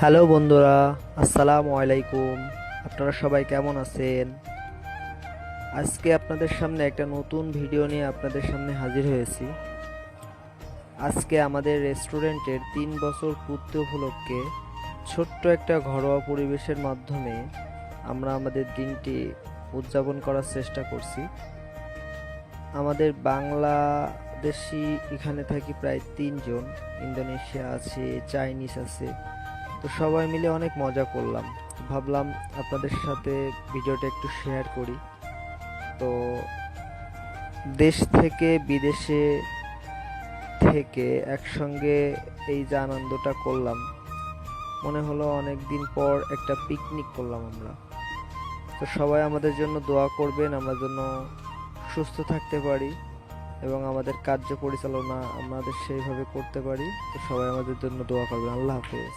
Hello বন্ধুরা, আসসালামু আলাইকুম। আপনারা সবাই কেমন আছেন? আজকে আপনাদের সামনে একটা নতুন ভিডিও নিয়ে আপনাদের সামনে হাজির হয়েছি। আজকে আমাদের রেস্টুরেন্টের তিন বছর পূর্তি উপলক্ষে ছোট্ট একটা ঘরোয়া পরিবেশের মাধ্যমে আমরা আমাদের দিনটি উদযাপন করার চেষ্টা করছি। আমাদের বাংলাদেশি এখানে থাকি প্রায় তিনজন। ইন্দোনেশিয়া আছে, চাইনিজ আছে। তো সবাই মিলে অনেক মজা করলাম। ভাবলাম আপনাদের সাথে ভিডিওটা একটু শেয়ার করি। তো দেশ থেকে বিদেশে থেকে একসঙ্গে এই যে আনন্দটা করলাম, মনে হলো অনেক দিন পর একটা পিকনিক করলাম আমরা। তো সবাই আমাদের জন্য দোয়া করবেন, আমরা যেন সুস্থ থাকতে পারি এবং আমাদের কার্য পরিচালনা আমাদের সেইভাবে করতে পারি। তো সবাই আমাদের জন্য দোয়া করবেন। আল্লাহ হাফেজ।